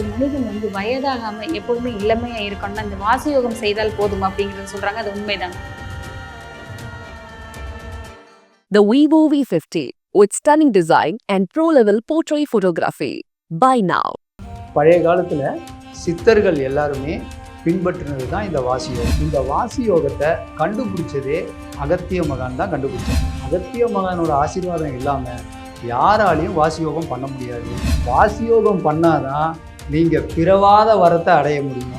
ஒரு மனிதன் வந்து வயதாகாம எப்பொழுதுமே இளமையா இருக்கணும்னா இந்த வாசயோகம் செய்தால் போதும் அப்படிங்கறது சொல்றாங்க. அது உண்மைதான். The Vivo V50 with stunning design and pro-level portrait photography. Buy now. பழைய காலத்தில் சித்தர்கள் எல்லாருமே பின்பற்றினது தான் இந்த வாசி யோகம் இந்த வாசி யோகத்தை கண்டுபிடிச்சதே அகத்திய மகான் தான் கண்டுபிடிச்சார். அகத்திய மகானோட ஆசீர்வாதம் இல்லாமல் யாராலையும் வாசி யோகம் பண்ண முடியாது. வாசி யோகம் பண்ணாதான் நீங்கள் பிறவாத வரத்தை அடைய முடியும்.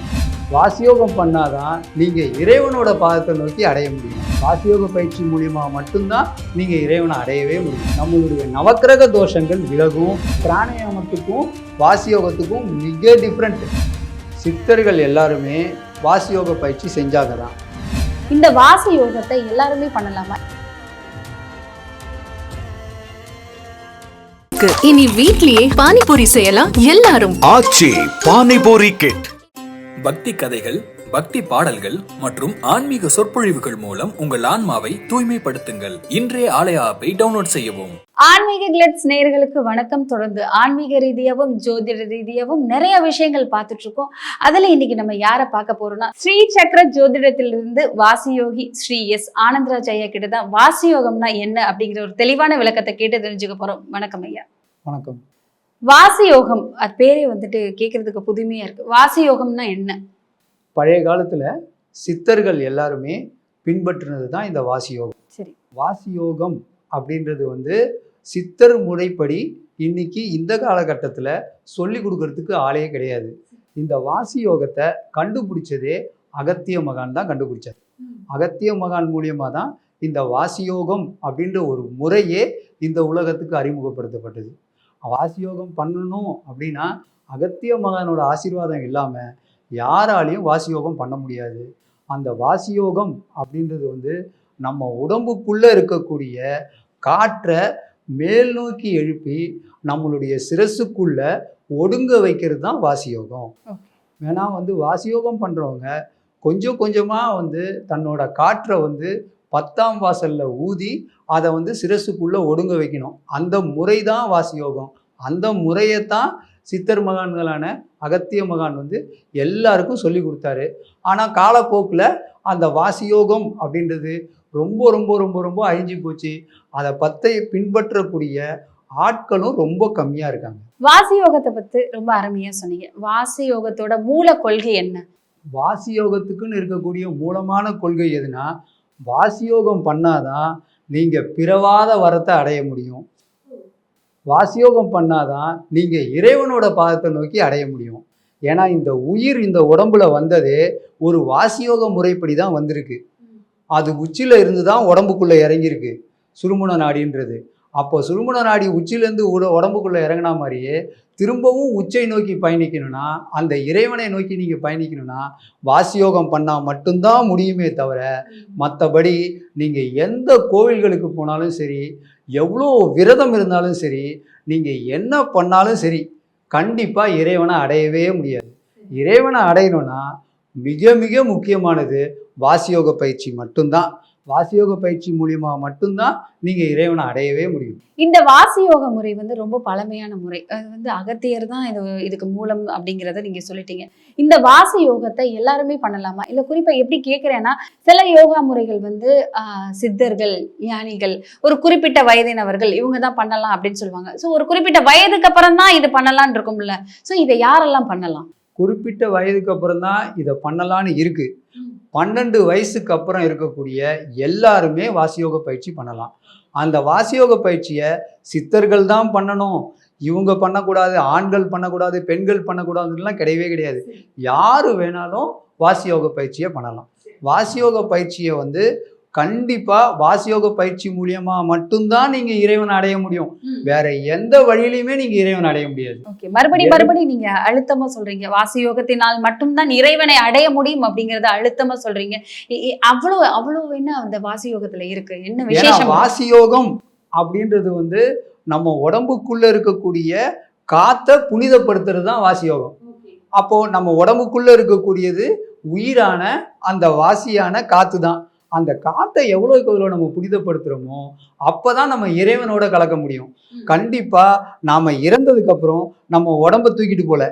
வாசியோகம் பண்ணாதான் நீங்கள் இறைவனோட பாதத்தை நோக்கி அடைய முடியும். வாசியோக பயிற்சி மூலியமா மட்டும்தான் நீங்கள் இறைவனை அடையவே முடியும். நம்மளுடைய நவக்கிரக தோஷங்கள் விலகும் பிராணாயாமத்துக்கும் வாசியோகத்துக்கும் மிக டிஃப்ரெண்ட் சித்தர்கள் எல்லாருமே வாசியோக பயிற்சி செஞ்சாக தான் இந்த வாசி யோகத்தை எல்லாருமே பண்ணலாமா? இனி வீட்லயே பானிபூரி செய்யலாம். எல்லாரும். ஆச்சி பானிபூரி கிட் பக்தி கதைகள் பக்தி பாடல்கள் மற்றும் ஆன்மீக சொற்பொழிவுகள் மூலம் உங்கள் ஆன்மாவை தூய்மைப்படுத்துங்கள். இன்றைய ஆலய ஆப்பை டவுன்லோட் செய்யவும். ஆன்மீக கிளட்ஸ் நேயர்களுக்கு வணக்கம். தொடர்ந்து ஆன்மீக ரீதியாகவும் ஜோதிட ரீதியாகவும் நிறைய விஷயங்கள் பார்த்துட்டு இருக்கோம் அதுல இன்னைக்கு நம்ம யாரை பார்க்க போறோம்னா ஸ்ரீ சக்கர ஜோதிடத்திலிருந்து வாசியோகி ஸ்ரீ எஸ் ஆனந்தராஜ் ஐயா கிட்ட தான் வாசியோகம்னா என்ன அப்படிங்கிற ஒரு தெளிவான விளக்கத்தை கேட்டு தெரிஞ்சுக்க போறோம். வணக்கம் ஐயா. வணக்கம். வாசியோகம் அது பேரே வந்துட்டு கேட்கறதுக்கு புதுமையா இருக்கு. வாசியோகம்னா என்ன? பழைய காலத்தில் சித்தர்கள் எல்லாருமே பின்பற்றினது தான் இந்த வாசியோகம். சரி. வாசியோகம் அப்படின்றது வந்து சித்தர் முறைப்படி இன்னைக்கு இந்த காலகட்டத்தில் சொல்லி கொடுக்கறதுக்கு ஆளே கிடையாது. இந்த வாசி யோகத்தை கண்டுபிடிச்சதே அகத்திய மகான் தான் கண்டுபிடிச்சார். அகத்திய மகான் மூலியமாக தான் இந்த வாசியோகம் அப்படின்ற ஒரு முறையே இந்த உலகத்துக்கு அறிமுகப்படுத்தப்பட்டது. வாசியோகம் பண்ணணும் அப்படின்னா அகத்திய மகானோட ஆசீர்வாதம் இல்லாமல் யாராலையும் வாசியோகம் பண்ண முடியாது. அந்த வாசியோகம் அப்படின்றது வந்து நம்ம உடம்புக்குள்ளே இருக்கக்கூடிய காற்றை மேல் நோக்கி எழுப்பி நம்மளுடைய சிரசுக்குள்ள ஒடுங்க வைக்கிறது தான் வாசியோகம். வேணா வந்து வாசியோகம் பண்ணுறவங்க கொஞ்சம் கொஞ்சமாக வந்து தன்னோட காற்றை வந்து பத்தாம் வாசல்ல ஊதி அதை வந்து சிரசுக்குள்ள ஒடுங்க வைக்கணும். அந்த முறை தான் வாசியோகம். அந்த முறையை தான் சித்தர் மகான்களான அகத்திய மகான் வந்து எல்லாருக்கும் சொல்லி கொடுத்தாரு. ஆனால் காலப்போக்கில் அந்த வாசியோகம் அப்படின்றது ரொம்ப ரொம்ப ரொம்ப ரொம்ப அழிஞ்சு போச்சு. அதை பற்றி பின்பற்றக்கூடிய ஆட்களும் ரொம்ப கம்மியாக இருக்காங்க. வாசி யோகத்தை பத்தி ரொம்ப அருமையா சொன்னீங்க. வாசி யோகத்தோட மூல கொள்கை என்ன? வாசியோகத்துக்குன்னு இருக்கக்கூடிய மூலமான கொள்கை எதுனா வாசியோகம் பண்ணாதான் நீங்கள் பிறவாத வரத்தை அடைய முடியும். வாசியோகம் பண்ணாதான் நீங்கள் இறைவனோட பாதத்தை நோக்கி அடைய முடியும். ஏன்னா இந்த உயிர் இந்த உடம்புல வந்ததே ஒரு வாசியோக முறைப்படி தான் வந்திருக்கு. அது உச்சியில் இருந்து தான் உடம்புக்குள்ளே இறங்கியிருக்கு. சுருமுன நாடின்றது. அப்போ சுருமுன நாடி உச்சியிலேருந்து உட உடம்புக்குள்ளே இறங்கினா மாதிரியே திரும்பவும் உச்சை நோக்கி பயணிக்கணும்னா அந்த இறைவனை நோக்கி நீங்கள் பயணிக்கணும்னா வாசியோகம் பண்ணால் மட்டும்தான் முடியுமே தவிர மற்றபடி நீங்கள் எந்த கோவில்களுக்கு போனாலும் சரி எவ்வளோ விரதம் இருந்தாலும் சரி நீங்கள் என்ன பண்ணாலும் சரி கண்டிப்பாக இறைவனை அடையவே முடியாது. இறைவனை அடையணும்னா மிக மிக முக்கியமானது வாசியோக பயிற்சி மட்டும்தான். வாசியோக பயிற்சி மூலியமாக மட்டும்தான் நீங்கள் இறைவனை அடையவே முடியும். இந்த வாசியோக முறை வந்து ரொம்ப பழமையான முறை. அது வந்து அகத்தியர் தான் இது இதுக்கு மூலம் அப்படிங்கிறத நீங்க சொல்லிட்டீங்க. இந்த வாசி யோகத்தை எல்லாருமே பண்ணலாமா? இல்லை குறிப்பாக எப்படி கேட்குறேன்னா சில யோகா முறைகள் வந்து சித்தர்கள் ஞானிகள் ஒரு குறிப்பிட்ட வயதினவர்கள் இவங்க தான் பண்ணலாம் அப்படின்னு சொல்லுவாங்க. ஸோ ஒரு குறிப்பிட்ட வயதுக்கு அப்புறம் தான் இது பண்ணலான் இருக்கும்ல. ஸோ இதை யாரெல்லாம் பண்ணலாம்? குறிப்பிட்ட வயதுக்கு அப்புறம் தான் இதை பண்ணலான்னு இருக்கு. பன்னெண்டு வயசுக்கு அப்புறம் இருக்கக்கூடிய எல்லாருமே வாசியோக பயிற்சி பண்ணலாம். அந்த வாசியோக பயிற்சியை சித்தர்கள் தான் பண்ணணும். இவங்க பண்ணக்கூடாது ஆண்கள் பண்ணக்கூடாது பெண்கள் பண்ணக்கூடாதுலாம் கிடையவே கிடையாது. யார் வேணாலும் வாசியோக பயிற்சியை பண்ணலாம். வாசியோக பயிற்சியை வந்து கண்டிப்பாக வாசியோக பயிற்சி மூலியமா மட்டும்தான் நீங்கள் இறைவனை அடைய முடியும். வேற எந்த வழியிலையுமே நீங்கள் இறைவனை அடைய முடியாது. ஓகே மறுபடி மறுபடி நீங்க அழுத்தமா சொல்றீங்க. வாசி யோகத்தினால் மட்டும்தான் இறைவனை அடைய முடியும் அப்படிங்கறத அழுத்தமா சொல்றீங்க. அவ்வளவு அவ்வளவு என்ன அந்த வாசி யோகத்துல இருக்கு? என்ன விசேஷம்? வாசியோகம் அப்படின்றது வந்து நம்ம உடம்புக்குள்ள இருக்கக்கூடிய காத்தை புனிதப்படுத்துறது தான் வாசியோகம். அப்போ நம்ம உடம்புக்குள்ள இருக்கக்கூடியது உயிரான அந்த வாசியான காத்து தான். அந்த காத்தை எவ்வளோக்கு எவ்வளோ நம்ம புனிதப்படுத்துகிறோமோ அப்பதான் நம்ம இறைவனோட கலக்க முடியும். கண்டிப்பா நாம இறந்ததுக்கு அப்புறம் நம்ம உடம்ப தூக்கிட்டு போல.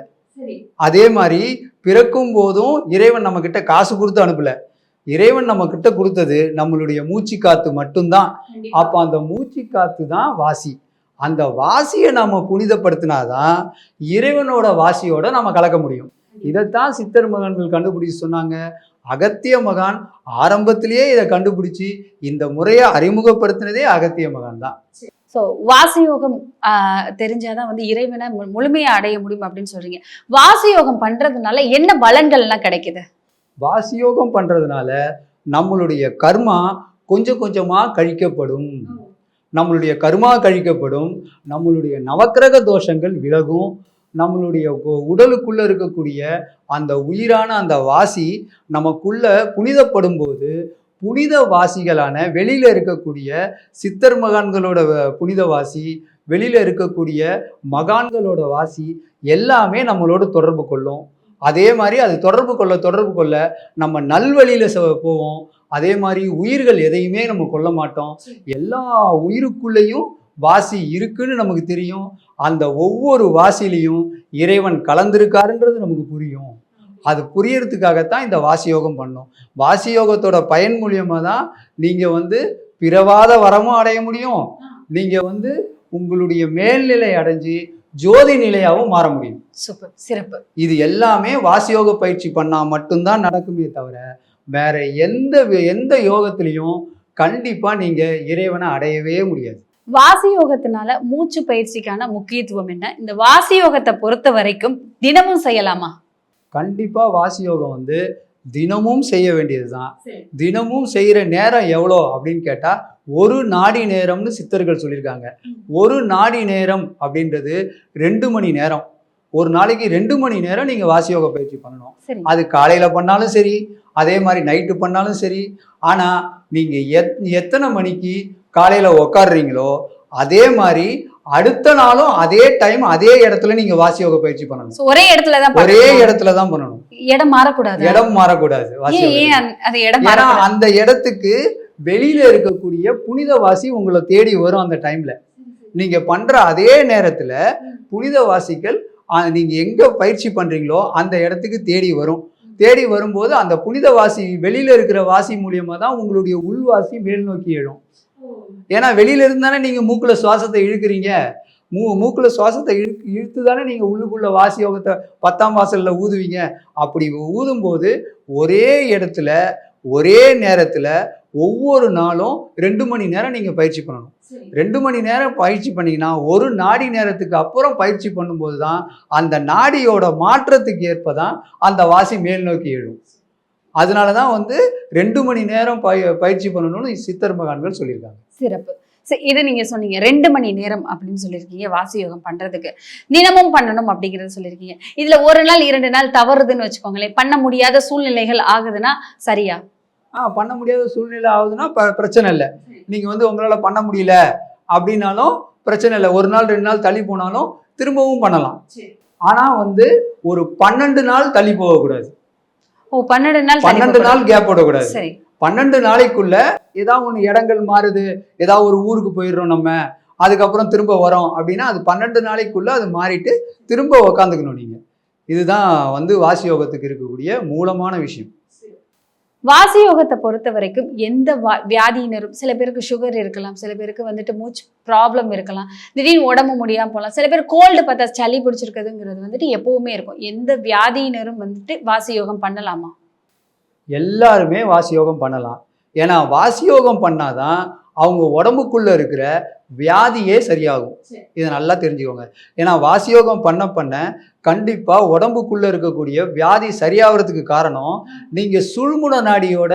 அதே மாதிரி பிறக்கும் போதும் இறைவன் நம்ம கிட்ட காசு கொடுத்து அனுப்பல. இறைவன் நம்ம கிட்ட கொடுத்தது நம்மளுடைய மூச்சு காத்து மட்டும்தான். அப்போ அந்த மூச்சு காத்து தான் வாசி. அந்த வாசியை நம்ம புனிதப்படுத்தினாதான் இறைவனோட வாசியோட நம்ம கலக்க முடியும். இதைத்தான் சித்தர் மகான்கள் கண்டுபிடிச்சு சொன்னாங்க. அகத்திய மகான் ஆரம்பத்திலேயே இதை கண்டுபிடிச்சு இந்த முறையை அறிமுகப்படுத்தினதே அகத்திய மகான் தான் ஸோ வாசயோகம் தெரிஞ்சாதான் வந்து இறைவனை மு- முழுமையா அடைய முடியும் அப்படின்னு சொல்றீங்க. வாசயோகம் பண்றதுனால என்ன பலன்கள் எல்லாம் கிடைக்குது? வாசியோகம் பண்றதுனால நம்மளுடைய கர்மா கொஞ்சம் கொஞ்சமா கழிக்கப்படும். நம்மளுடைய கர்மா கழிக்கப்படும். நம்மளுடைய நவக்கிரக தோஷங்கள் விலகும். நம்மளுடைய உடலுக்குள்ள இருக்கக்கூடிய அந்த உயிரான அந்த வாசி நமக்குள்ள புனிதப்படும் போது புனித வாசிகளான வெளியில இருக்கக்கூடிய சித்தர் மகான்களோட புனித வாசி வெளியில இருக்கக்கூடிய மகான்களோட வாசி எல்லாமே நம்மளோட தொடர்பு கொள்ளும். அதே மாதிரி அது தொடர்பு கொள்ள தொடர்பு கொள்ள நம்ம நல்வழியில போவோம். அதே மாதிரி உயிர்கள் எதையுமே நம்ம கொல்ல மாட்டோம். எல்லா உயிருக்குள்ளேயும் வாசி இருக்குன்னு நமக்கு தெரியும். அந்த ஒவ்வொரு வாசிலையும் இறைவன் கலந்திருக்காருன்றது நமக்கு புரியும். அது புரியறதுக்காகத்தான் இந்த வாசியோகம் பண்ணோம். வாசியோகத்தோட பயன் மூலியமா தான் நீங்க வந்து பிறவாத வரமும் அடைய முடியும். நீங்க வந்து உங்களுடைய மேல்நிலை அடைஞ்சு ஜோதி நிலையாவும் மாற முடியும். சூப்பர் சிறப்பு. இது எல்லாமே வாசியோக பயிற்சி பண்ணா மட்டும்தான் நடக்குமே தவிர வேற எந்த எந்த யோகத்திலையும் கண்டிப்பா நீங்க இறைவனை அடையவே முடியாது. வாசியோகத்தினால மூச்சு பயிற்சிக்கான முக்கியத்துவம் என்ன? இந்த வாசியோகத்தை பொறுத்த வரைக்கும் தினமும் செய்யலாமா? கண்டிப்பா வாசியோகம் வந்து தினமும் செய்ய வேண்டியதுதான். தினமும் செய்யற நேரம் எவ்வளோ அப்படின்னு கேட்டா ஒரு நாடி நேரம்னு சித்தர்கள் சொல்லியிருக்காங்க. ஒரு நாடி நேரம் அப்படின்றது ரெண்டு மணி நேரம். ஒரு நாளைக்கு ரெண்டு மணி நேரம் நீங்க வாசியோக பயிற்சி பண்ணணும். அது காலையில பண்ணாலும் சரி அதே மாதிரி நைட்டு பண்ணாலும் சரி. ஆனா நீங்க எத் எத்தனை மணிக்கு காலையில உக்காடுறீங்களோ அதே மாதிரி அடுத்த நாளும் அதே டைம் அதே இடத்துல நீங்க வாசியோக பயிற்சி பண்ணணும். ஒரே இடத்துல தான் ஒரே? இடத்துல தான் பண்ணணும். இடம் மாறக்கூடாது? இடம் மாறக்கூடாது அந்த- இடத்துக்கு வெளியில இருக்கக்கூடிய புனிதவாசி உங்களை தேடி வரும் அந்த டைம்ல நீங்க பண்ற அதே நேரத்துல புனிதவாசிகள் ஆ, நீங்க எங்க பயிற்சி பண்றீங்களோ அந்த இடத்துக்கு தேடி வரும். தேடி வரும்போது அந்த புனிதவாசி வெளியில இருக்கிற வாசி மூலியமா தான் உங்களுடைய உள்வாசி மேல் நோக்கி எழும். ஏன்னா வெளியில இருந்தானே நீங்க மூக்குல சுவாசத்தை இழுக்கிறீங்க. மூ மூக்குல சுவாசத்தை இழுக்கு இழுத்து தானே நீங்க உள்ளுக்குள்ள வாசி யோகத்தை பத்தாம் வாசல்ல ஊதுவீங்க. அப்படி ஊதும்போது ஒரே இடத்துல ஒரே நேரத்துல ஒவ்வொரு நாளும் ரெண்டு மணி நேரம் நீங்க பயிற்சி பண்ணணும். ரெண்டு மணி நேரம் பயிற்சி பண்ணீங்கன்னா ஒரு நாடி நேரத்துக்கு அப்புறம் பயிற்சி பண்ணும்போது தான் அந்த நாடியோட மாற்றத்துக்கு ஏற்ப தான் அந்த வாசி மேல் நோக்கி எழும். அதனால தான் வந்து ரெண்டு மணி நேரம் பய பயிற்சி பண்ணணும்னு சித்தர் மகான்கள் சொல்லியிருக்காங்க. சிறப்பு. சரி இது நீங்க சொன்னீங்க. ரெண்டு மணி நேரம் அப்படின்னு சொல்லியிருக்கீங்க வாசி யோகம் பண்றதுக்கு. தினமும் பண்ணணும் அப்படிங்கறத சொல்லியிருக்கீங்க. இதுல ஒரு நாள் இரண்டு நாள் தவறுதுன்னு வச்சுக்கோங்களேன். பண்ண முடியாத சூழ்நிலைகள் ஆகுதுன்னா சரியா? ஆ பண்ண முடியாத சூழ்நிலை ஆகுதுன்னா பிரச்சனை இல்லை. நீங்க வந்து உங்களால பண்ண முடியல அப்படின்னாலும் பிரச்சனை இல்லை. ஒரு நாள் ரெண்டு நாள் தள்ளி போனாலும் திரும்பவும் பண்ணலாம். ஆனா வந்து ஒரு பன்னெண்டு நாள் தள்ளி போகக்கூடாது. ஓ பன்னெண்டு நாள் பன்னெண்டு. நாள் கேப் போடக்கூடாது. சரி. பன்னெண்டு நாளைக்குள்ள ஏதாவது ஒன்று இடங்கள் மாறுது ஏதாவது ஒரு ஊருக்கு போயிடுறோம் நம்ம அதுக்கப்புறம் திரும்ப வரோம் அப்படின்னா அது பன்னெண்டு நாளைக்குள்ள அது மாறிட்டு திரும்ப உக்காந்துக்கணும் நீங்க. இதுதான் வந்து வாசி யோகத்துக்கு இருக்கக்கூடிய மூலமான விஷயம். வாசியோகத்தை பொறுத்த வரைக்கும் எந்த வா- வியாதியினரும் சில பேருக்கு சுகர் இருக்கலாம் சில பேருக்கு வந்துட்டு மூச்சு ப்ராப்ளம் இருக்கலாம் திடீர்னு உடம்பு முடியாமல் போகலாம் சில பேர் கோல்டு பார்த்தா சளி பிடிச்சிருக்குதுங்கிறது வந்துட்டு எப்பவுமே இருக்கும். எந்த வியாதியினரும் வந்துட்டு வாசியோகம் பண்ணலாமா? எல்லாருமே வாசியோகம் பண்ணலாம். ஏன்னா வாசி யோகம் பண்ணாதான் அவங்க உடம்புக்குள்ள இருக்கிற வியாதியே சரியாகும். இதை நல்லா தெரிஞ்சுக்கோங்க. ஏன்னா வாசி யோகம் பண்ண பண்ண கண்டிப்பா உடம்புக்குள்ள இருக்கக்கூடிய வியாதி சரியாகிறதுக்கு காரணம் நீங்க சுழுமுன நாடியோட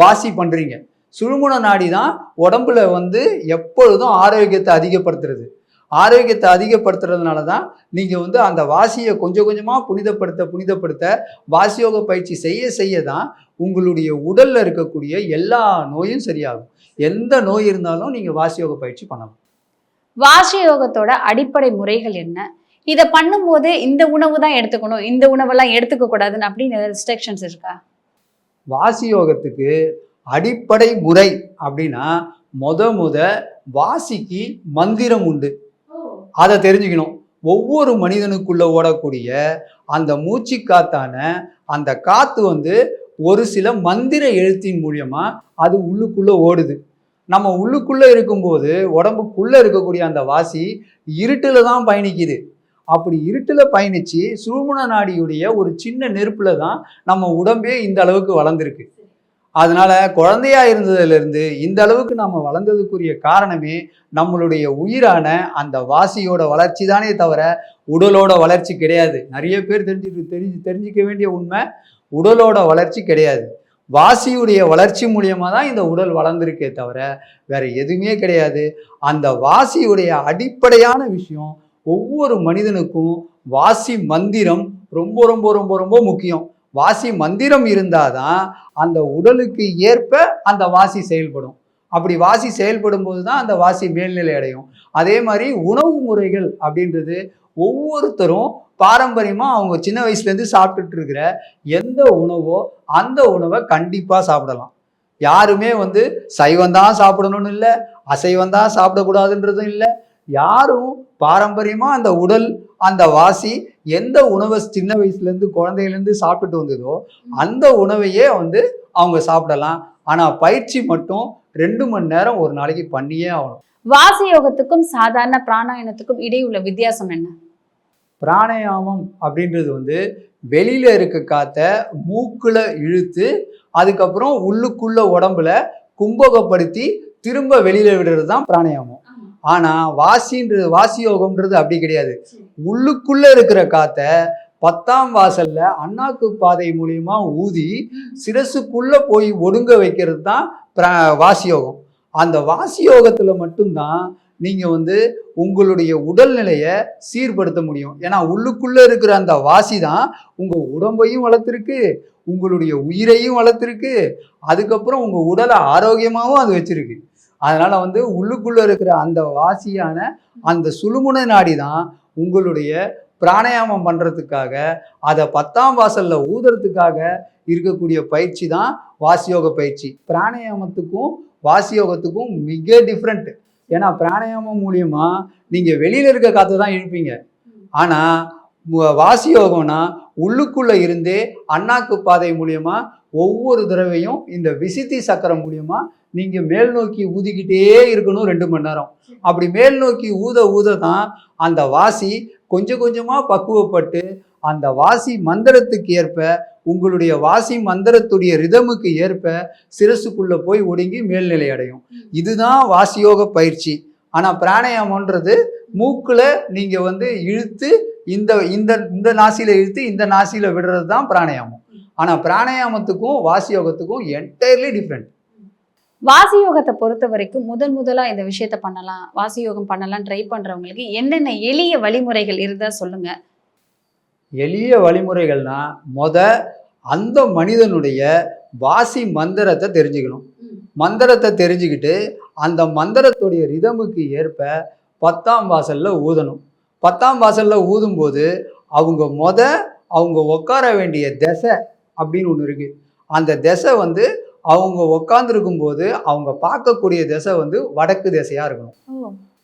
வாசி பண்றீங்க. சுழுமுன நாடி தான் உடம்புல வந்து எப்பொழுதும் ஆரோக்கியத்தை அதிகப்படுத்துறது. ஆரோக்கியத்தை அதிகப்படுத்துறதுனால தான் நீங்க வந்து அந்த வாசியை கொஞ்சம் கொஞ்சமா புனிதப்படுத்த புனிதப்படுத்த வாசியோக பயிற்சி செய்ய செய்ய தான் உங்களுடைய உடல்ல இருக்கக்கூடிய எல்லா நோயும் சரியாகும். எந்த நோய் இருந்தாலும் நீங்க வாசியோக பயிற்சி பண்ணலாம். வாசி யோகத்தோட அடிப்படை முறைகள் என்ன? இதை பண்ணும்போது இந்த உணவு தான் எடுத்துக்கணும் இந்த உணவெல்லாம் எடுத்துக்க கூடாதுன்னு அப்படின்னு ரெஸ்ட்ரிக்ஷன்ஸ் இருக்கா? வாசி யோகத்துக்கு அடிப்படை முறை அப்படின்னா முத முத வாசிக்கு மந்திரம் உண்டு. அதை தெரிஞ்சுக்கணும். ஒவ்வொரு மனிதனுக்குள்ள ஓடக்கூடிய அந்த மூச்சு காத்தான அந்த காத்து வந்து ஒரு சில மந்திர எழுத்தின் மூலியமாக அது உள்ளுக்குள்ளே ஓடுது. நம்ம உள்ளுக்குள்ளே இருக்கும்போது உடம்புக்குள்ளே இருக்கக்கூடிய அந்த வாசி இருட்டில் தான் பயணிக்குது. அப்படி இருட்டில் பயணித்து சுழுமுன நாடியுடைய ஒரு சின்ன நெருப்பில் தான் நம்ம உடம்பே இந்த அளவுக்கு வளர்ந்துருக்கு. அதனால் குழந்தையா இருந்ததுலேருந்து இந்த அளவுக்கு நம்ம வளர்ந்ததுக்குரிய காரணமே நம்மளுடைய உயிரான அந்த வாசியோட வளர்ச்சி தானே தவிர உடலோட வளர்ச்சி கிடையாது. நிறைய பேர் தெரிஞ்சு தெரிஞ்சு தெரிஞ்சுக்க வேண்டிய உண்மை உடலோட வளர்ச்சி கிடையாது. வாசியுடைய வளர்ச்சி மூலியமாக தான் இந்த உடல் வளர்ந்துருக்கே தவிர வேற எதுவுமே கிடையாது. அந்த வாசியுடைய அடிப்படையான விஷயம் ஒவ்வொரு மனிதனுக்கும் வாசி மந்திரம் ரொம்ப ரொம்ப ரொம்ப ரொம்ப முக்கியம். வாசி மந்திரம் இருந்தால் தான் அந்த உடலுக்கு ஏற்ப அந்த வாசி செயல்படும். அப்படி வாசி செயல்படும் போது தான் அந்த வாசி மேல்நிலை அடையும். அதே மாதிரி உணவு முறைகள் அப்படின்றது ஒவ்வொருத்தரும் பாரம்பரியமாக அவங்க சின்ன வயசுலேருந்து சாப்பிட்டுட்டு இருக்கிற எந்த உணவோ அந்த உணவை கண்டிப்பாக சாப்பிடலாம். யாருமே வந்து சைவம் தான் சாப்பிடணும்னு இல்லை அசைவம் தான் சாப்பிடக்கூடாதுன்றதும் இல்லை. யாரும் பாரம்பரியமாக அந்த உடல் அந்த வாசி எந்த உணவை சின்ன வயசுலேருந்து இருந்து சாப்பிட்டு சாப்பிட்டுட்டு வந்ததோ அந்த உணவையே வந்து அவங்க சாப்பிடலாம். ஆனால் பயிற்சி மட்டும் ரெண்டு மணி நேரம் ஒரு நாளைக்கு பண்ணியே ஆகணும். வாசி யோகத்துக்கும் சாதாரண பிராணாயணத்துக்கும் இடையே உள்ள வித்தியாசம் என்ன? பிராணாயாமம் அப்படின்றது வந்து வெளியில இருக்க காத்த மூக்குல இழுத்து அதுக்கப்புறம் உள்ளுக்குள்ள உடம்புல கும்பகப்படுத்தி திரும்ப வெளியில விடுறது தான் பிராணாயாமம் ஆனா வாசின்றது வாசி யோகம்ன்றது அப்படி கிடையாது. உள்ளுக்குள்ள இருக்கிற காத்த பத்தாம் வாசல்ல அண்ணாக்கு பாதை மூலியமா ஊதி சிரசுக்குள்ள போய் ஒடுங்க வைக்கிறது தான் பிர- வாசி யோகம் அந்த வாசி யோகத்துல மட்டும்தான் நீங்க வந்து உங்களுடைய உடல்நிலையை சீர்படுத்த முடியும். ஏன்னா உள்ளுக்குள்ளே இருக்கிற அந்த வாசி தான் உங்கள் உடம்பையும் வளர்த்துருக்கு உங்களுடைய உயிரையும் வளர்த்துருக்கு அதுக்கப்புறம் உங்கள் உடலை ஆரோக்கியமாகவும் அது வச்சுருக்கு. அதனால் வந்து உள்ளுக்குள்ளே இருக்கிற அந்த வாசியான அந்த சுழுமுனை நாடி தான் உங்களுடைய பிராணாயாமம் பண்ணுறதுக்காக அதை பத்தாம் வாசலில் ஊதுறதுக்காக இருக்கக்கூடிய பயிற்சி தான் வாசியோக பயிற்சி. பிராணாயாமத்துக்கும் வாசியோகத்துக்கும் மிக டிஃப்ரெண்ட்டு ஏன்னா பிராணாயாமம் மூலியமா நீங்கள் வெளியில் இருக்க காற்று தான் இழுப்பீங்க. ஆனால் வாசி யோகம்னா உள்ளுக்குள்ளே இருந்தே அண்ணாக்கு பாதை மூலியமா ஒவ்வொரு தடவையும் இந்த விசித்தி சக்கரம் மூலியமா நீங்கள் மேல் நோக்கி ஊதிக்கிட்டே இருக்கணும் ரெண்டு மணி நேரம். அப்படி மேல் நோக்கி ஊத ஊத தான் அந்த வாசி கொஞ்சம் கொஞ்சமாக பக்குவப்பட்டு அந்த வாசி மந்திரத்துக்கு ஏற்ப உங்களுடைய வாசி மந்திரத்துடைய ரிதமுக்கு ஏற்ப சிரசுக்குள்ளே போய் ஒடுங்கி மேல்நிலை அடையும். இதுதான் வாசியோக பயிற்சி. ஆனால் பிராணாயாமன்றது மூக்கில் நீங்கள் வந்து இழுத்து இந்த இந்த இந்த நாசியில் இழுத்து இந்த நாசியில் விடுறது தான் பிராணாயாமம். ஆனால் பிராணாயாமத்துக்கும் வாசியோகத்துக்கும் என்டையர்லி டிஃப்ரெண்ட் வாசி யோகத்தை பொறுத்த வரைக்கும் முதல் முதலாக இந்த விஷயத்த பண்ணலாம் வாசி யோகம் பண்ணலாம் ட்ரை பண்ணுறவங்களுக்கு என்னென்ன எளிய வழிமுறைகள் இருந்தால் சொல்லுங்கள் எளிய வழிமுறைகள்னா மொத அந்த மனிதனுடைய வாசி மந்திரத்தை தெரிஞ்சுக்கணும். மந்திரத்தை தெரிஞ்சுக்கிட்டு அந்த மந்திரத்துடைய ரிதமுக்கு ஏற்ப பத்தாம் வாசல்ல ஊதணும். பத்தாம் வாசல்ல ஊதும்போது அவங்க மொத அவங்க உட்கார வேண்டிய திசை அப்படின்னு ஒன்று இருக்கு. அந்த திசை வந்து அவங்க உட்காந்துருக்கும் போது அவங்க பார்க்கக்கூடிய திசை வந்து வடக்கு திசையா இருக்கணும்.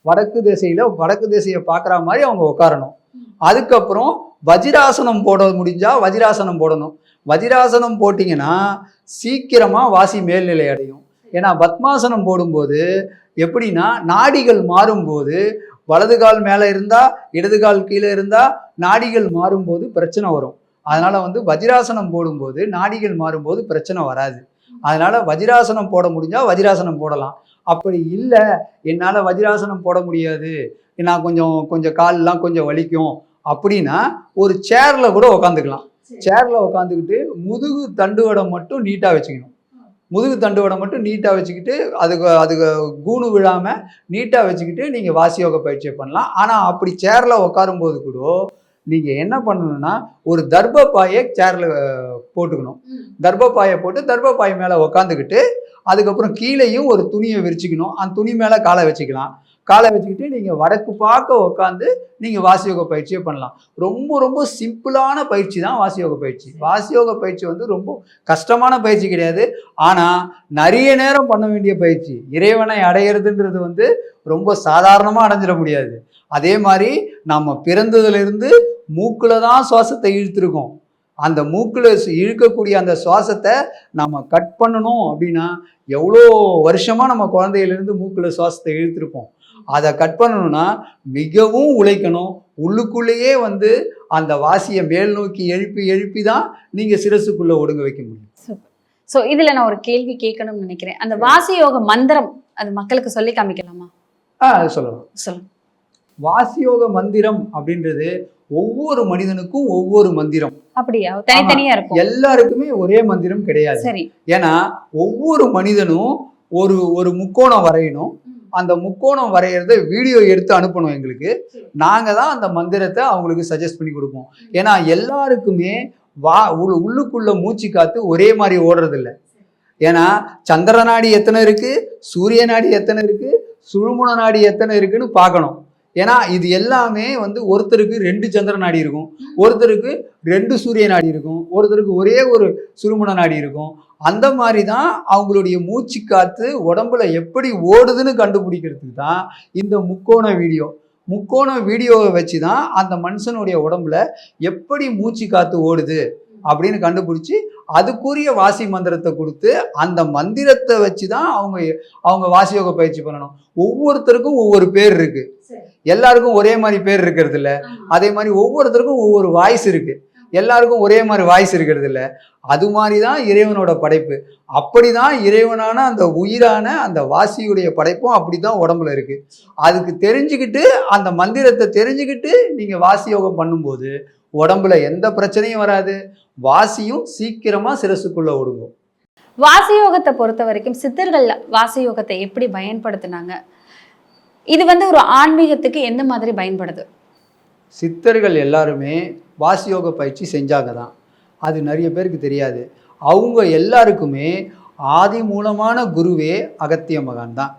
வடக்கு திசையில வடக்கு திசையை பார்க்குற மாதிரி அவங்க உட்காரணும் அதுக்கப்புறம் வஜிராசனம் போட முடிஞ்சால் வஜிராசனம் போடணும். வஜிராசனம் போட்டிங்கன்னா சீக்கிரமாக வாசி மேல்நிலை அடையும். ஏன்னா பத்மாசனம் போடும்போது எப்படின்னா நாடிகள் மாறும்போது வலது கால் மேலே இருந்தால் இடது கால் கீழே இருந்தால் நாடிகள் மாறும்போது பிரச்சனை வரும். அதனால் வந்து வஜிராசனம் போடும்போது நாடிகள் மாறும்போது பிரச்சனை வராது. அதனால் வஜிராசனம் போட முடிஞ்சால் வஜிராசனம் போடலாம். அப்படி இல்லை என்னால் வஜிராசனம் போட முடியாது. நான் கொஞ்சம் கொஞ்சம் கால்லாம் கொஞ்சம் வலிக்கும். அப்படின்னா ஒரு சேர்ல கூட உக்காந்துக்கலாம். சேர்ல உட்காந்துக்கிட்டு முதுகு தண்டுவடம் மட்டும் நீட்டாக வச்சுக்கணும். முதுகு தண்டுவடம் மட்டும் நீட்டாக வச்சுக்கிட்டு அதுக்கு அதுக்கு கூணு விழாம நீட்டாக வச்சுக்கிட்டு நீங்கள் வாசியோக பயிற்சியை பண்ணலாம். ஆனால் அப்படி சேரில் உட்காரும்போது கூட நீங்கள் என்ன பண்ணணும்னா ஒரு தர்பப்பாயை சேரில் போட்டுக்கணும். தர்பப்பாயை போட்டு தர்பப்பாய் மேலே உக்காந்துக்கிட்டு அதுக்கப்புறம் கீழேயும் ஒரு துணியை விரிச்சுக்கணும். அந்த துணி மேலே காலை வச்சுக்கலாம். காலை வச்சுக்கிட்டு நீங்கள் வடக்கு பார்க்க உட்காந்து நீங்கள் வாசியோக பயிற்சியை பண்ணலாம். ரொம்ப ரொம்ப சிம்பிளான பயிற்சி தான் வாசியோக பயிற்சி. வாசியோக பயிற்சி வந்து ரொம்ப கஷ்டமான பயிற்சி கிடையாது. ஆனால் நிறைய நேரம் பண்ண வேண்டிய பயிற்சி. இறைவனை அடையிறதுன்றது வந்து ரொம்ப சாதாரணமாக அடைஞ்சிட முடியாது. அதே மாதிரி நம்ம பிறந்ததுலேருந்து மூக்கில் தான் சுவாசத்தை இழுத்துருக்கோம். அந்த மூக்கில் இழுக்கக்கூடிய அந்த சுவாசத்தை நம்ம கட் பண்ணணும் அப்படின்னா எவ்வளோ வருஷமாக நம்ம குழந்தையிலேருந்து மூக்கில் சுவாசத்தை இழுத்துருப்போம். அதை கட் பண்ணணும்னா மிகவும் உழைக்கணும். உள்ளுக்குள்ளேயே வந்து அந்த வாசியை மேல் நோக்கி எழுப்பி எழுப்பி தான் நீங்கள் சிரசுக்குள்ளே ஒடுங்க வைக்க முடியும். சோ இதுல நான் ஒரு கேள்வி கேட்கணும்னு நினைக்கிறேன். அந்த வாசி யோக மந்திரம் அது மக்களுக்கு சொல்லி காமிக்கலாமா? ஆ சொல்லலாம். சொல்லுங்க. வாசியோக மந்திரம் அப்படின்றது ஒவ்வொரு மனிதனுக்கும் ஒவ்வொரு மந்திரம். அப்படியா? தனித்தனியா இருக்கும். எல்லாருக்குமே ஒரே மந்திரம் கிடையாது. சரி. ஏன்னா ஒவ்வொரு மனிதனும் ஒரு ஒரு முக்கோணம் வரையணும். அந்த முக்கோணம் வரைகிறத வீடியோ எடுத்து அனுப்பணும் எங்களுக்கு. நாங்கள் தான் அந்த மந்திரத்தை அவங்களுக்கு சஜஸ்ட் பண்ணி கொடுப்போம். ஏன்னா எல்லாருக்குமே வா உள்ளுக்குள்ள மூச்சு காத்து ஒரே மாதிரி ஓடுறதில்ல. ஏன்னா சந்திர நாடி எத்தனை இருக்கு? சூரிய நாடி எத்தனை இருக்கு? சுழுமுன நாடி எத்தனை இருக்குன்னு பார்க்கணும். ஏன்னா இது எல்லாமே வந்து ஒருத்தருக்கு ரெண்டு சந்திர நாடி இருக்கும். ஒருத்தருக்கு ரெண்டு சூரிய நாடி இருக்கும். ஒருத்தருக்கு ஒரே ஒரு சுழுமுன நாடி இருக்கும். அந்த மாதிரி தான் அவங்களுடைய மூச்சு காத்து உடம்புல எப்படி ஓடுதுன்னு கண்டுபிடிக்கிறதுக்கு தான் இந்த முக்கோண வீடியோ. முக்கோண வீடியோவை வச்சு தான் அந்த மனுஷனுடைய உடம்புல எப்படி மூச்சு காத்து ஓடுது அப்படின்னு கண்டுபிடிச்சி அதுக்குரிய வாசி மந்திரத்தை கொடுத்து அந்த மந்திரத்தை வச்சு தான் அவங்க அவங்க வாசியோக பயிற்சி பண்ணணும். ஒவ்வொருத்தருக்கும் ஒவ்வொரு பேர் இருக்கு. எல்லாருக்கும் ஒரே மாதிரி பேர் இருக்கிறது இல்ல. அதே மாதிரி ஒவ்வொருத்தருக்கும் ஒவ்வொரு வாய்ஸ் இருக்கு. எல்லாருக்கும் ஒரே மாதிரி வாய்ஸ் இருக்கிறது இல்ல. அது மாதிரி தான் இறைவனோட படைப்பு. அப்படிதான் இறைவனான அந்த உயிரான அந்த வாசியுடைய படைப்பும் அப்படிதான் உடம்புல இருக்கு. அதுக்கு தெரிஞ்சுக்கிட்டு அந்த மந்திரத்தை தெரிஞ்சுக்கிட்டு நீங்க வாசி யோகம் பண்ணும்போது உடம்புல எந்த பிரச்சனையும் வராது. வாசியும் சீக்கிரமா சிரசுக்குள்ள ஒடுங்கும். வாசி யோகத்தை பொறுத்த வரைக்கும் சித்தர்கள் வாசி யோகத்தை எப்படி பயன்படுத்தினாங்க? இது வந்து ஒரு ஆன்மீகத்துக்கு எந்த மாதிரி பயன்படுது? சித்தர்கள் எல்லாருமே வாசியோக பயிற்சி செஞ்சாங்க தான். அது நிறைய பேருக்கு தெரியாது. அவங்க எல்லாருக்குமே ஆதி மூலமான குருவே அகத்திய மகான் தான்.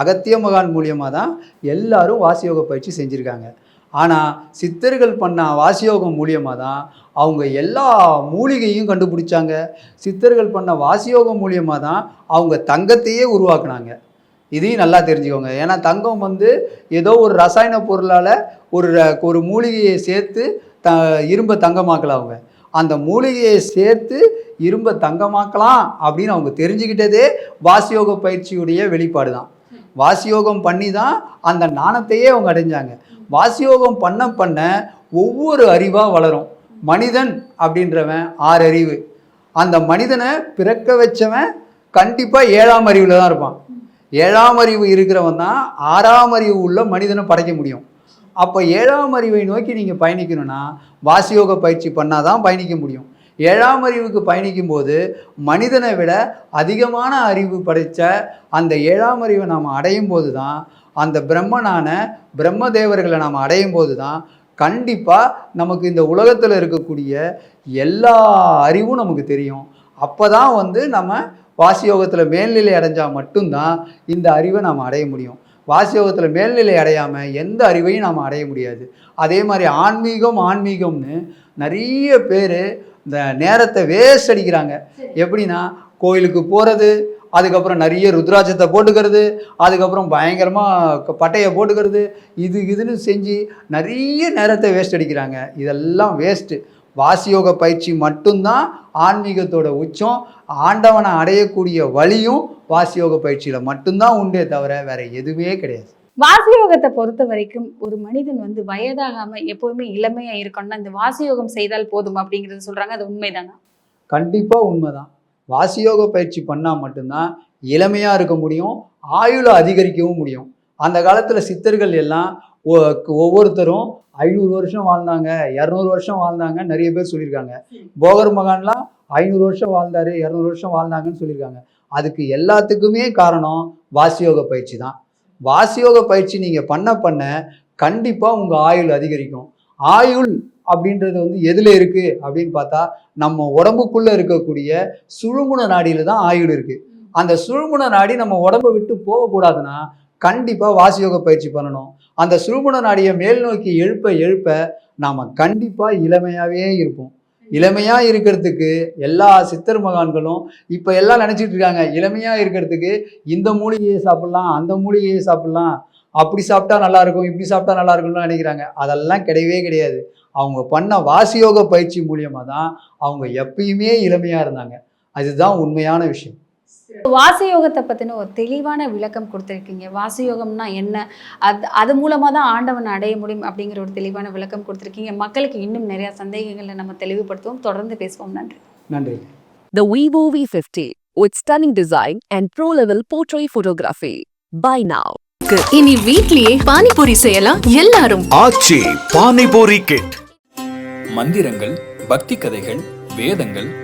அகத்திய மகான் மூலியமாக தான் எல்லாரும் வாசியோக பயிற்சி செஞ்சுருக்காங்க. ஆனால் சித்தர்கள் பண்ண வாசியோகம் மூலியமாக தான் அவங்க எல்லா மூலிகையும் கண்டுபிடிச்சாங்க. சித்தர்கள் பண்ண வாசியோகம் மூலியமாக தான் அவங்க தங்கத்தையே உருவாக்குனாங்க. இதையும் நல்லா தெரிஞ்சுக்கோங்க. ஏன்னா தங்கம் வந்து ஏதோ ஒரு ரசாயன பொருளால் ஒரு ஒரு மூலிகையை சேர்த்து த இரும்பை தங்கமாக்கல அவங்க. அந்த மூலிகையை சேர்த்து இரும்பை தங்கமாக்கலாம் அப்படின்னு அவங்க தெரிஞ்சுக்கிட்டதே வாசியோக பயிற்சியுடைய வெளிப்பாடு தான் வாசியோகம் பண்ணி தான் அந்த ஞானத்தையே அவங்க அடைஞ்சாங்க. வாசியோகம் பண்ண பண்ண ஒவ்வொரு அறிவாக வளரும். மனிதன் அப்படின்றவன் ஆறு அறிவு அந்த மனிதனை பிறக்க வச்சவன் கண்டிப்பாக ஏழாம் அறிவில் தான் இருப்பான். ஏழாம் அறிவு இருக்கிறவன் தான் ஆறாம் அறிவு உள்ள மனிதனை படைக்க முடியும். அப்போ ஏழாம் அறிவை நோக்கி நீங்கள் பயணிக்கணும்னா வாசியோக பயிற்சி பண்ணால் தான் பயணிக்க முடியும். ஏழாம் அறிவுக்கு பயணிக்கும் போது மனிதனை விட அதிகமான அறிவு படைத்த அந்த ஏழாம் அறிவை நாம் அடையும் போது தான் அந்த பிரம்மனான பிரம்ம தேவர்களை நாம் அடையும் போது தான் கண்டிப்பாக நமக்கு இந்த உலகத்தில் இருக்கக்கூடிய எல்லா அறிவும் நமக்கு தெரியும். அப்போ தான் வந்து நம்ம வாசியோகத்தில் மேல்நிலை அடைஞ்சால் மட்டும்தான் இந்த அறிவை நாம் அடைய முடியும். வாசியோகத்தில் மேல்நிலை அடையாமல் எந்த அறிவையும் நாம் அடைய முடியாது. அதே மாதிரி ஆன்மீகம் ஆன்மீகம்னு நிறைய பேர் இந்த நேரத்தை வேஸ்ட் அடிக்கிறாங்க. எப்படின்னா கோயிலுக்கு போகிறது அதுக்கப்புறம் நிறைய ருத்ராட்சத்தை போட்டுக்கிறது அதுக்கப்புறம் பயங்கரமாக பட்டையை போட்டுக்கிறது இது இதுன்னு செஞ்சு நிறைய நேரத்தை வேஸ்ட் அடிக்கிறாங்க. இதெல்லாம் வேஸ்ட்டு வாசியோக பயிற்சி மட்டும்தான் ஆன்மீகத்தோட உச்சம். ஆண்டவனை அடையக்கூடிய வழியும் வாசியோக பயிற்சியில் மட்டும்தான் உண்டே தவிர வேற எதுவுமே கிடையாது. வாசி யோகத்தை பொறுத்த வரைக்கும் ஒரு மனிதன் வந்து வயதாகாம எப்பவுமே இளமையா இருக்கணும்னா இந்த வாசி யோகம் செய்தால் போதும் அப்படிங்கறது சொல்றாங்க. அது உண்மைதானா? கண்டிப்பாக உண்மைதான். வாசியோக பயிற்சி பண்ணால் மட்டும்தான் இளமையாக இருக்க முடியும் ஆயுளை அதிகரிக்கவும் முடியும். அந்த காலத்தில் சித்தர்கள் எல்லாம் ஒவ்வொருத்தரும் ஐநூறு வருஷம் வாழ்ந்தாங்க இரநூறு வருஷம் வாழ்ந்தாங்க நிறைய பேர் சொல்லியிருக்காங்க. போகர் மகான்லாம் ஐநூறு வருஷம் வாழ்ந்தாரு இரநூறு வருஷம் வாழ்ந்தாங்கன்னு சொல்லியிருக்காங்க. அதுக்கு எல்லாத்துக்குமே காரணம் வாசியோக பயிற்சி தான். வாசியோக பயிற்சி நீங்கள் பண்ண பண்ண கண்டிப்பாக உங்கள் ஆயுள் அதிகரிக்கும். ஆயுள் அப்படின்றது வந்து எதில் இருக்குது அப்படின்னு பார்த்தா நம்ம உடம்புக்குள்ளே இருக்கக்கூடிய சுழுமுன நாடியில் தான் ஆயுள் இருக்குது அந்த சுழுமுன நாடி நம்ம உடம்பை விட்டு போகக்கூடாதுன்னா கண்டிப்பாக வாசியோக பயிற்சி பண்ணணும். அந்த சுழுமுன நாடியை மேல் நோக்கி எழுப்ப எழுப்ப நாம் கண்டிப்பாக இளமையாகவே இருப்போம். இளமையாக இருக்கிறதுக்கு எல்லா சித்தர் மகான்களும் இப்போ எல்லாம் நினச்சிட்டு இருக்காங்க இளமையாக இருக்கிறதுக்கு இந்த மூலிகையை சாப்பிட்லாம் அந்த மூலிகையை சாப்பிட்லாம். அப்படி சாப்பிட்டா நல்லா இருக்கும் இப்படி சாப்பிட்டா நல்லா இருக்கும்னு நினைக்கிறாங்க. அதெல்லாம் கிடையவே கிடையாது. அவங்க பண்ண வாசியோக பயிற்சி மூலியமா தான் அவங்க எப்பயுமே இளமையா இருந்தாங்க. அதுதான் உண்மையான விஷயம். வாசயோகத்தை பத்தின ஒரு தெளிவான விளக்கம் கொடுத்துருக்கீங்க. வாசயோகம்னா என்ன? அது அது மூலமா தான் ஆண்டவன் அடைய முடியும் அப்படிங்கிற ஒரு தெளிவான விளக்கம் கொடுத்துருக்கீங்க. மக்களுக்கு இன்னும் நிறைய சந்தேகங்களை நம்ம தெளிவுபடுத்துவோம். தொடர்ந்து பேசுவோம். நன்றி. நன்றி. The Vivo V50 with stunning design and pro-level portrait photography. Buy now. இனி வீட்லயே பானிபூரி செய்யலாம் எல்லாரும். ஆச்சி பானிபூரி கிட் மந்திரங்கள் பக்தி கதைகள் வேதங்கள்